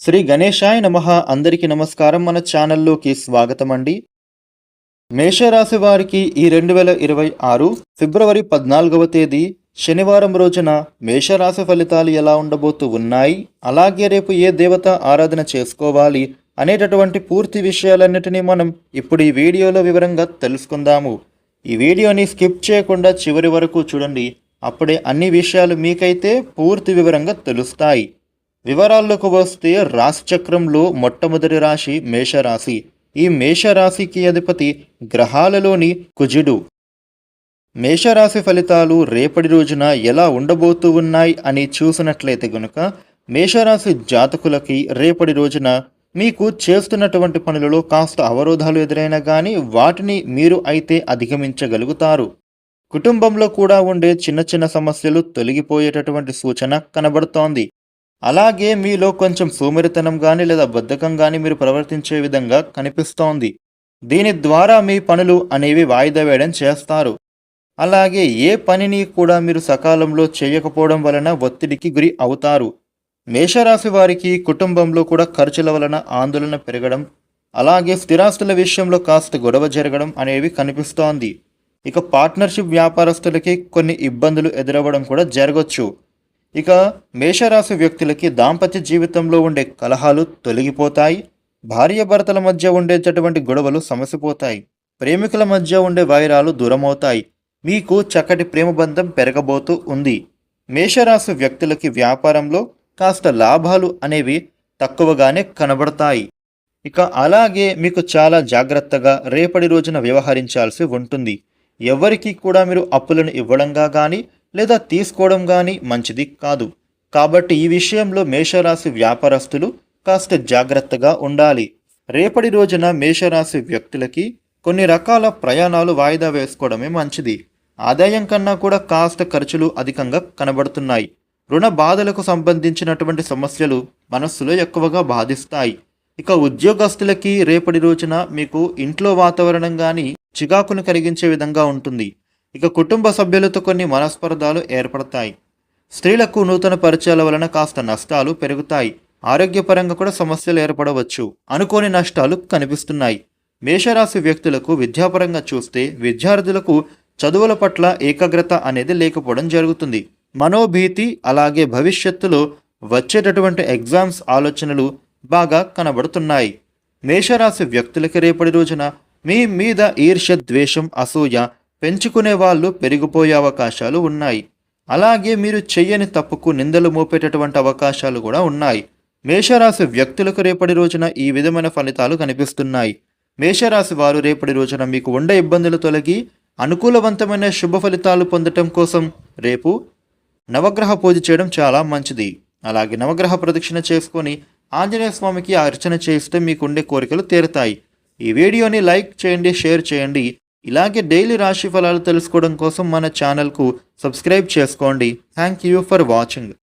శ్రీ గణేశాయ నమ. అందరికీ నమస్కారం. మన ఛానల్లోకి స్వాగతం అండి మేషరాశి వారికి ఈ రెండు వేల ఇరవై ఆరు ఫిబ్రవరి పద్నాలుగవ తేదీ శనివారం రోజున మేషరాశి ఫలితాలు ఎలా ఉండబోతూ ఉన్నాయి? అలాగే రేపు ఏ దేవత ఆరాధన చేసుకోవాలి అనేటటువంటి పూర్తి విషయాలన్నిటినీ మనం ఇప్పుడు ఈ వీడియోలో వివరంగా తెలుసుకుందాము. ఈ వీడియోని స్కిప్ చేయకుండా చివరి వరకు చూడండి. అప్పుడే అన్ని విషయాలు మీకైతే పూర్తి వివరంగా తెలుస్తాయి. వివరాల్లోకి వస్తే రాశిచక్రంలో మొట్టమొదటి రాశి మేషరాశి. ఈ మేషరాశికి అధిపతి గ్రహాలలోని కుజుడు. మేషరాశి ఫలితాలు రేపటి రోజున ఎలా ఉండబోతూ ఉన్నాయి అని చూసినట్లయితే గనుక మేషరాశి జాతకులకి రేపటి రోజున మీకు చేస్తున్నటువంటి పనులలో కాస్త అవరోధాలు ఎదురైనా కానీ వాటిని మీరు అయితే అధిగమించగలుగుతారు. కుటుంబంలో కూడా ఉండే చిన్న చిన్న సమస్యలు తొలగిపోయేటటువంటి సూచన కనబడుతోంది. అలాగే మీలో కొంచెం సోమరితనం కానీ లేదా బద్ధకం కానీ మీరు ప్రవర్తించే విధంగా కనిపిస్తోంది. దీని ద్వారా మీ పనులు అనేవి వాయిదా వేయడం చేస్తారు. అలాగే ఏ పనిని కూడా మీరు సకాలంలో చేయకపోవడం వలన ఒత్తిడికి గురి అవుతారు. మేషరాశి వారికి కుటుంబంలో కూడా ఖర్చుల వలన ఆందోళన పెరగడం అలాగే స్థిరాస్తుల విషయంలో కాస్త గొడవ జరగడం అనేవి కనిపిస్తోంది. ఇక పార్ట్నర్షిప్ వ్యాపారస్తులకి కొన్ని ఇబ్బందులు ఎదురవ్వడం కూడా జరగవచ్చు ఇక మేషరాశి వ్యక్తులకి దాంపత్య జీవితంలో ఉండే కలహాలు తొలగిపోతాయి. భార్యాభర్తల మధ్య ఉండేటటువంటి గొడవలు సమసిపోతాయి. ప్రేమికుల మధ్య ఉండే వైరాలు దూరమవుతాయి. మీకు చక్కటి ప్రేమ బంధం పెరగబోతూ ఉంది. మేషరాశి వ్యక్తులకి వ్యాపారంలో కాస్త లాభాలు అనేవి తక్కువగానే కనబడతాయి. ఇక అలాగే మీకు చాలా జాగ్రత్తగా రేపటి రోజున వ్యవహరించాల్సి ఉంటుంది. ఎవరికి కూడా మీరు అప్పులను ఇవ్వడంగా కానీ లేదా తీసుకోవడం కానీ మంచిది కాదు. కాబట్టి ఈ విషయంలో మేషరాశి వ్యాపారస్తులు కాస్త జాగ్రత్తగా ఉండాలి. రేపటి రోజున మేషరాశి వ్యక్తులకి కొన్ని రకాల ప్రయాణాలు వాయిదా వేసుకోవడమే మంచిది. ఆదాయం కన్నా కూడా కాస్త ఖర్చులు అధికంగా కనబడుతున్నాయి. రుణ బాధలకు సంబంధించినటువంటి సమస్యలు మనస్సులో ఎక్కువగా బాధిస్తాయి. ఇక ఉద్యోగస్తులకి రేపటి రోజున మీకు ఇంట్లో వాతావరణం కానీ చికాకును కలిగించే విధంగా ఉంటుంది. ఇక కుటుంబ సభ్యులతో కొన్ని మనస్పర్ధాలు ఏర్పడతాయి. స్త్రీలకు నూతన పరిచయాల వలన కాస్త నష్టాలు పెరుగుతాయి. ఆరోగ్యపరంగా కూడా సమస్యలు ఏర్పడవచ్చు. అనుకోని నష్టాలు కనిపిస్తున్నాయి. మేషరాశి వ్యక్తులకు విద్యాపరంగా చూస్తే విద్యార్థులకు చదువుల పట్ల ఏకాగ్రత అనేది లేకపోవడం జరుగుతుంది. మనోభీతి అలాగే భవిష్యత్తులో వచ్చేటటువంటి ఎగ్జామ్స్ ఆలోచనలు బాగా కనబడుతున్నాయి. మేషరాశి వ్యక్తులకి రేపటి రోజున మీ మీద ఈర్ష్య ద్వేషం అసూయ పెంచుకునే వాళ్ళు పెరిగిపోయే అవకాశాలు ఉన్నాయి. అలాగే మీరు చెయ్యని తప్పుకు నిందలు మోపేటటువంటి అవకాశాలు కూడా ఉన్నాయి. మేషరాశి వ్యక్తులకు రేపటి రోజున ఈ విధమైన ఫలితాలు కనిపిస్తున్నాయి. మేషరాశి వారు రేపటి రోజున మీకు ఉండే ఇబ్బందులు తొలగి అనుకూలవంతమైన శుభ ఫలితాలు పొందటం కోసం రేపు నవగ్రహ పూజ చేయడం చాలా మంచిది. అలాగే నవగ్రహ ప్రదక్షిణ చేసుకొని ఆంజనేయ స్వామికి అర్చన చేస్తే మీకు ఉండే కోరికలు తీరుతాయి. ఈ వీడియోని లైక్ చేయండి షేర్ చేయండి. ఇలాగే డైలీ రాశి ఫలాలు తెలుసుకోవడం కోసం మన ఛానల్కు సబ్స్క్రైబ్ చేసుకోండి. Thank you for watching